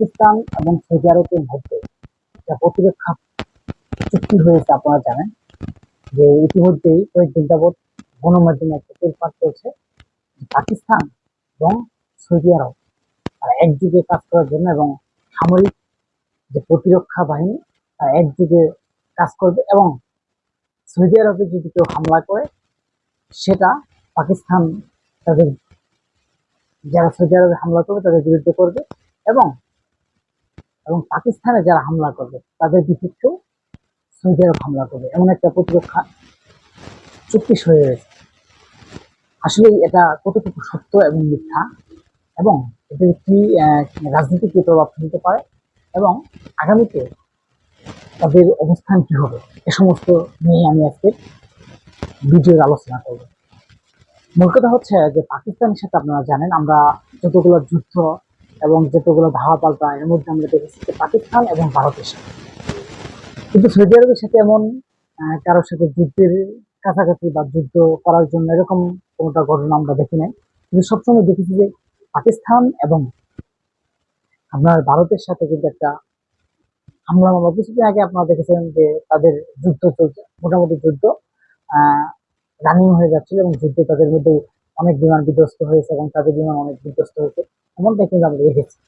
পাকিস্তান এবং সৌদি আরবের মধ্যে একটা প্রতিরক্ষা চুক্তি হয়েছে, আপনারা জানেন। যে ইতিমধ্যেই কয়েকদিন যাবৎ গণমাধ্যমে একটা তোলপাড় চলছে পাকিস্তান এবং সৌদি আরব তারা একযুগে কাজ করার জন্য এবং সামরিক যে প্রতিরক্ষা বাহিনী, তারা একযুগে কাজ করবে এবং সৌদি আরবে যদি কেউ হামলা করে, সেটা পাকিস্তান তাদের, যারা সৌদি আরবে হামলা করবে তাদের বিরুদ্ধে করবে এবং এবং পাকিস্তানে যারা হামলা করবে, তাদের বিপক্ষেও সৌদি আরব হামলা করবে। এমন একটা প্রতিরক্ষা চুক্তি হয়ে রয়েছে আসলে এটা কতটুকু সত্য এবং মিথ্যা এবং এদের কি রাজনীতি কি প্রভাব ফেলতে পারে এবং আগামীতে তাদের অবস্থান কি হবে, এ সমস্ত নিয়ে আমি আজকে ভিডিওর আলোচনা করব। মূল কথা হচ্ছে যে পাকিস্তানের সাথে আপনারা জানেন, আমরা যতগুলো যুদ্ধ এবং যতগুলো ধাওয়া পাল্টা এর মধ্যে আমরা দেখেছি যে পাকিস্তান এবং ভারতের সাথে। কিন্তু সৌদি আরবের সাথে এমন কারোর সাথে যুদ্ধের কাছাকাছি বা যুদ্ধ করার জন্য এরকম কোনোটা ঘটনা আমরা দেখি নাই। কিন্তু সবসময় দেখেছি যে পাকিস্তান এবং আপনার ভারতের সাথে কিন্তু একটা হামলা মামলা। কিছুদিন আগে আপনারা দেখেছেন যে তাদের যুদ্ধ চলছে। মোটামুটি যুদ্ধ, আহ রানিং হয়ে যাচ্ছিল এবং যুদ্ধ তাদের মধ্যে অনেক বিমান বিধ্বস্ত হয়েছে এবং তাদের বিমান অনেক বিধ্বস্ত হয়েছে, এমনটাই কিন্তু আমরা দেখেছি।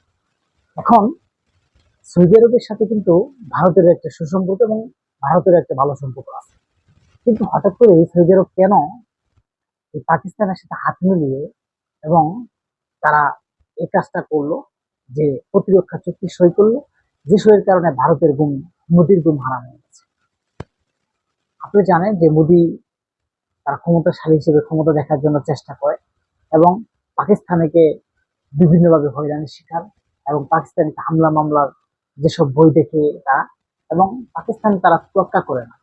এখন, সৌদি আরবের সাথে কিন্তু ভারতের একটা সুসম্পর্ক এবং ভারতের একটা ভালো সম্পর্ক আছে। কিন্তু হঠাৎ করে সৌদি আরব কেন পাকিস্তানের সাথে হাত মিলিয়ে এবং তারা এই কাজটা করল যে প্রতিরক্ষা চুক্তি সই করল, যে সইয়ের কারণে ভারতের গুম, মোদির গুম হারানো হয়ে গেছে আপনি জানেন যে মোদি তারা ক্ষমতাশালী হিসেবে ক্ষমতা দেখার জন্য চেষ্টা করে এবং পাকিস্তানকে বিভিন্নভাবে হয়রানির শিকার এবং পাকিস্তানিকে হামলা মামলার যেসব বই দেখে তারা এবং পাকিস্তান তারা তোয়াক্কা করে না।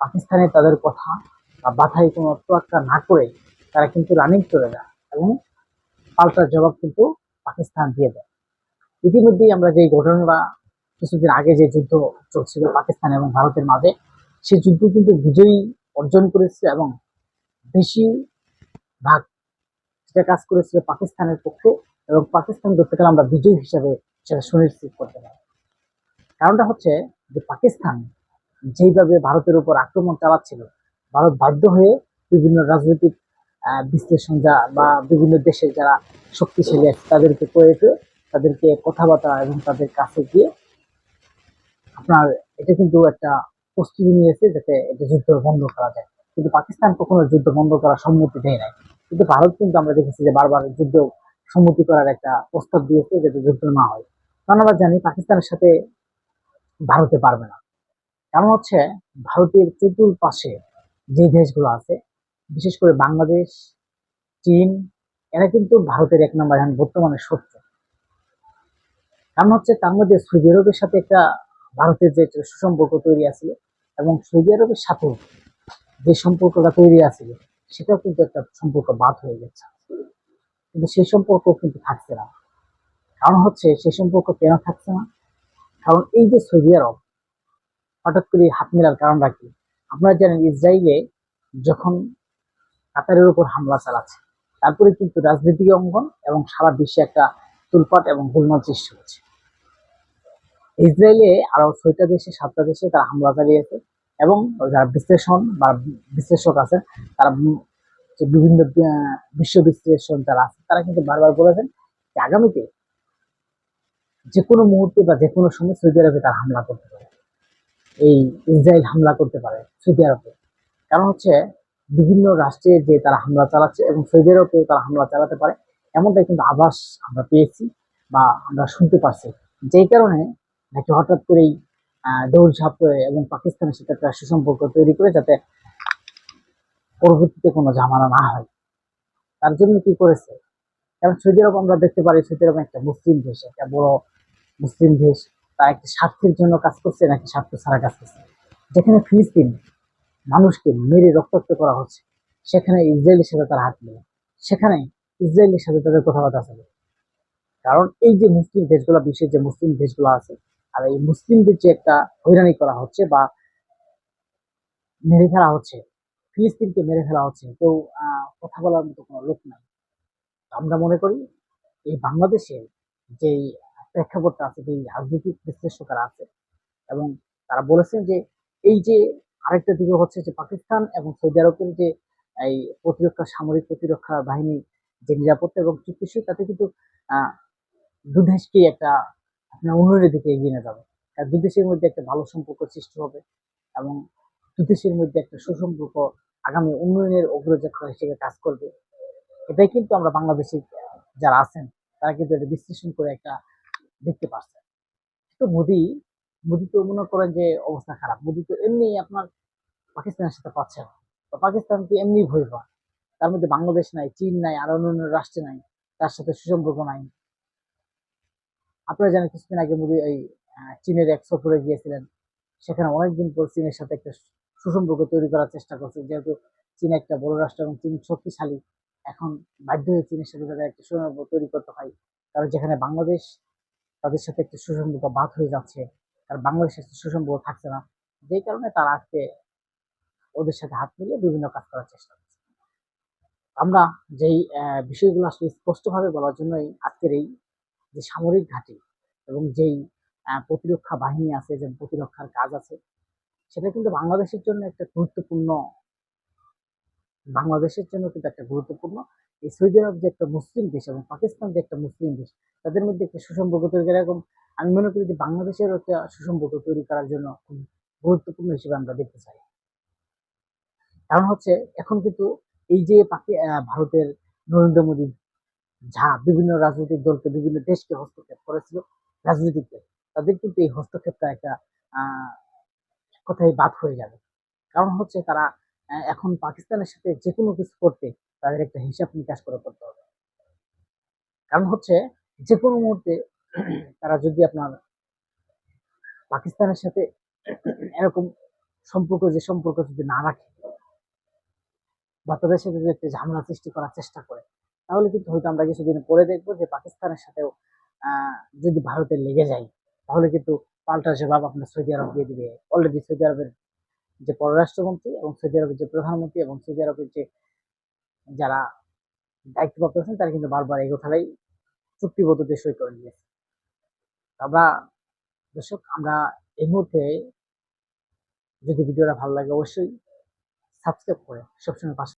পাকিস্তানে তাদের কথা বা বাধাই কোনো তোয়াক্কা না করে তারা কিন্তু রানিং চলে যায় এবং পাল্টার জবাব কিন্তু পাকিস্তান দিয়ে দেয়। ইতিমধ্যেই আমরা যে ঘটনাটা কিছুদিন আগে যে যুদ্ধ চলছিল পাকিস্তান এবং ভারতের মাঝে, সেই যুদ্ধ কিন্তু বিজয়ী অর্জন করেছে এবং বেশি ভাগ সেটা কাজ করেছিল পাকিস্তানের পক্ষে এবং পাকিস্তান ধরতে গেলে আমরা বিজয়ী হিসাবে সেটা সুনিশ্চিত করতে পারি। কারণটা হচ্ছে যে পাকিস্তান যেইভাবে ভারতের উপর আক্রমণ চালাচ্ছিল, ভারত বাধ্য হয়ে বিভিন্ন রাজনৈতিক বিশ্লেষণ যা বা বিভিন্ন দেশের যারা শক্তিশালী আছে তাদেরকে কয়েছে তাদেরকে কথাবার্তা এবং তাদের কাছে গিয়ে আপনার এটা কিন্তু একটা প্রস্তুতি নিয়েছে যাতে এটা যুদ্ধ বন্ধ করা যায়। কিন্তু পাকিস্তান কখনো যুদ্ধ বন্ধ করার সম্মতি দেয় নাই। কিন্তু ভারত কিন্তু আমরা দেখেছি যে বারবার যুদ্ধ সম্মতি করার একটা প্রস্তাব দিয়েছে যাতে যুদ্ধ না হয়। কারণ আমরা জানি পাকিস্তানের সাথে ভারতে পারবে না। কারণ হচ্ছে ভারতের চতুর্পাশে যে দেশগুলো আছে, বিশেষ করে বাংলাদেশ, চীন, এরা কিন্তু ভারতের এক নম্বর এখন বর্তমানে শত্রু। কারণ হচ্ছে তার মধ্যে সৌদি আরবের সাথে একটা ভারতের যে সুসম্পর্ক তৈরি আছে এবং সৌদি আরবের সাথেও যে সম্পর্কটা তৈরি আছে, সেটাও কিন্তু একটা সম্পর্ক বাদ হয়ে গেছে। কিন্তু সেই সম্পর্ক কিন্তু থাকছে না। কারণ হচ্ছে সেই সম্পর্ক কেন থাকছে না? কারণ এই যে সৌদি আরব, হঠাৎ করে হাত মেলার কারণটা কি? আপনারা জানেন, ইসরায়েলে যখন কাতারের উপর হামলা চালাচ্ছে, তারপরে কিন্তু রাজনৈতিক অঙ্গন এবং সারা বিশ্বে একটা তুলপাট এবং গোলমাল সৃষ্টি হচ্ছে। ইসরায়েলে আরও ছয়টা দেশে, সাতটা দেশে তারা হামলা চালিয়েছে। এবং যারা বিশ্লেষণ বা বিশ্লেষক আছেন, তারা বিভিন্ন বিশ্ব বিশ্লেষণ যারা আছে, তারা কিন্তু বারবার বলেছেন যে আগামীতে যে কোনো মুহূর্তে বা যে কোনো সময় সৌদি আরবে তারা হামলা করতে পারে। এই ইসরায়েল হামলা করতে পারে সৌদি আরবে। কারণ হচ্ছে বিভিন্ন রাষ্ট্রে যে তারা হামলা চালাচ্ছে এবং সৌদি আরবেও তারা হামলা চালাতে পারে, এমনটাই কিন্তু আভাস আমরা পেয়েছি বা আমরা শুনতে পারছি। যেই কারণে নাকি হঠাৎ করেই দৌড়ঝাঁপ এবং পাকিস্তানের সাথে একটা সুসম্পর্ক তৈরি করে যাতে পরবর্তীতে কোনো ঝামেলা না হয়। তার জন্য কি করেছে? কারণ সৌদি আরব আমরা দেখতে পারি, সৌদি আরব একটা মুসলিম দেশ, একটা বড় মুসলিম দেশ। তারা একটা স্বার্থের জন্য কাজ করছে নাকি স্বার্থ ছাড়া কাজ করছে? যেখানে ফিলিস্তিন মানুষকে মেরে রক্তাক্ত করা হচ্ছে, সেখানে ইসরায়েলের সাথে তারা হাত মিলে সেখানে ইসরায়েলের সাথে তাদের কথাবার্তা চলে কারণ এই যে মুসলিম দেশগুলো বিশ্বের যে মুসলিম দেশগুলো আছে আর এই মুসলিমদের যে একটা হয়রানি করা হচ্ছে বা মেরে ফেলা হচ্ছে, ফিলিস্তিনকে মেরে ফেলা হচ্ছে, কেউ কথা বলার মতো কোনো লোক নাই। আমরা মনে করি এই বাংলাদেশে যে প্রেক্ষাপটটা আছে যে রাজনৈতিক বিশ্লেষকরা আছে এবং তারা বলেছেন যে এই যে আরেকটা দিকে হচ্ছে যে পাকিস্তান এবং সৌদি আরবের যে এই প্রতিরক্ষা, সামরিক প্রতিরক্ষা বাহিনী যে নিরাপত্তা এবং চুক্তি তাতে কিন্তু আহ দু দেশকেই একটা আপনার উন্নয়নের দিকে এগিয়ে নিয়ে যাবে। দু দেশের মধ্যে একটা ভালো সম্পর্ক সৃষ্টি হবে এবং দু দেশের মধ্যে একটা সুসম্পর্ক আগামী উন্নয়নের অগ্রযাত্রা হিসেবে কাজ করবে। এটাই কিন্তু আমরা বাংলাদেশে যারা আছেন, তারা কিন্তু এটা বিশ্লেষণ করে একটা দেখতে পারছেন। তো মোদি মোদি তো মনে করেন যে অবস্থা খারাপ। মোদি তো এমনি আপনার পাকিস্তানের সাথে পাচ্ছে না। তো পাকিস্তান কি এমনি ভয় পায়? তার মধ্যে বাংলাদেশ নাই, চীন নাই, আর অন্যান্য রাষ্ট্রে নাই, তার সাথে সুসম্পর্ক নাই। আপনারা জানেন কিছুদিন আগে মোদি এই চীনের এক সফরে গিয়েছিলেন। সেখানে অনেকদিন পর চীনের সাথে একটা সুসম্পর্ক তৈরি করার চেষ্টা করছে। যেহেতু চীন একটা বড় রাষ্ট্র এবং চীন শক্তিশালী, এখন বাধ্য হয়ে চীনের সাথে তাদের একটা সুসম্পর্ক তৈরি করতে হয়। কারণ যেখানে বাংলাদেশ তাদের সাথে একটা সুসম্পর্ক বাদ হয়ে যাচ্ছে আর বাংলাদেশের সাথে সুসম্পর্ক থাকছে না। যেই কারণে তারা আজকে ওদের সাথে হাত মিলিয়ে বিভিন্ন কাজ করার চেষ্টা করছে। আমরা যেই বিষয়গুলো আসলে স্পষ্টভাবে বলার জন্যই আজকের এই যে সামরিক ঘাঁটি এবং যেই প্রতিরক্ষা বাহিনী আছে, যে প্রতিরক্ষার কাজ আছে, সেটা কিন্তু বাংলাদেশের জন্য একটা গুরুত্বপূর্ণ, বাংলাদেশের জন্য কিন্তু একটা গুরুত্বপূর্ণ। এই সৌদি আরব যে একটা মুসলিম দেশ এবং পাকিস্তান যে একটা মুসলিম দেশ, তাদের মধ্যে একটা সুসম্পর্ক তৈরি করা এরকম আমি মনে করি যে বাংলাদেশের একটা সুসম্পর্ক তৈরি করার জন্য খুব গুরুত্বপূর্ণ হিসেবে আমরা দেখতে চাই। কারণ হচ্ছে, এখন কিন্তু এই যে ভারতের নরেন্দ্র মোদী যা বিভিন্ন রাজনৈতিক দলকে, বিভিন্ন দেশকে হস্তক্ষেপ করেছিল, রাজনৈতিকদের, তাদের কিন্তু এই হস্তক্ষেপটা একটা কথাই বাদ হয়ে যাবে কারণ হচ্ছে তারা এখন পাকিস্তানের সাথে যে কোনো কিছু করতে তাদের একটা হিসাব নিকাশ করে করতে হবে। কারণ হচ্ছে যে কোনো মুহূর্তে তারা যদি আপনার পাকিস্তানের সাথে এরকম সম্পর্ক, যে সম্পর্ক যদি না রাখে বা তাদের সাথে যদি একটা ঝামেলা সৃষ্টি করার চেষ্টা করে তাহলে কিন্তু হয়তো আমরা কিছুদিন পরে দেখব যে পাকিস্তানের সাথেও যদি ভারতের লেগে যায়, তাহলে কিন্তু পাল্টা জবাব আপনার সৌদি আরব দিয়ে দিবে। অলরেডি সৌদি আরবের যে পররাষ্ট্রমন্ত্রী এবং সৌদি আরবের যে প্রধানমন্ত্রী এবং সৌদি আরবের যে যারা দায়িত্বপ্রাপ্ত আছেন, তারা কিন্তু বারবার এই কথাটাই চুক্তিবদ্ধতে সই করে দিয়েছে আমরা, দর্শক, আমরা এই মুহূর্তে যদি ভিডিওটা ভালো লাগে, অবশ্যই সাবস্ক্রাইব করে সবসময় পাশে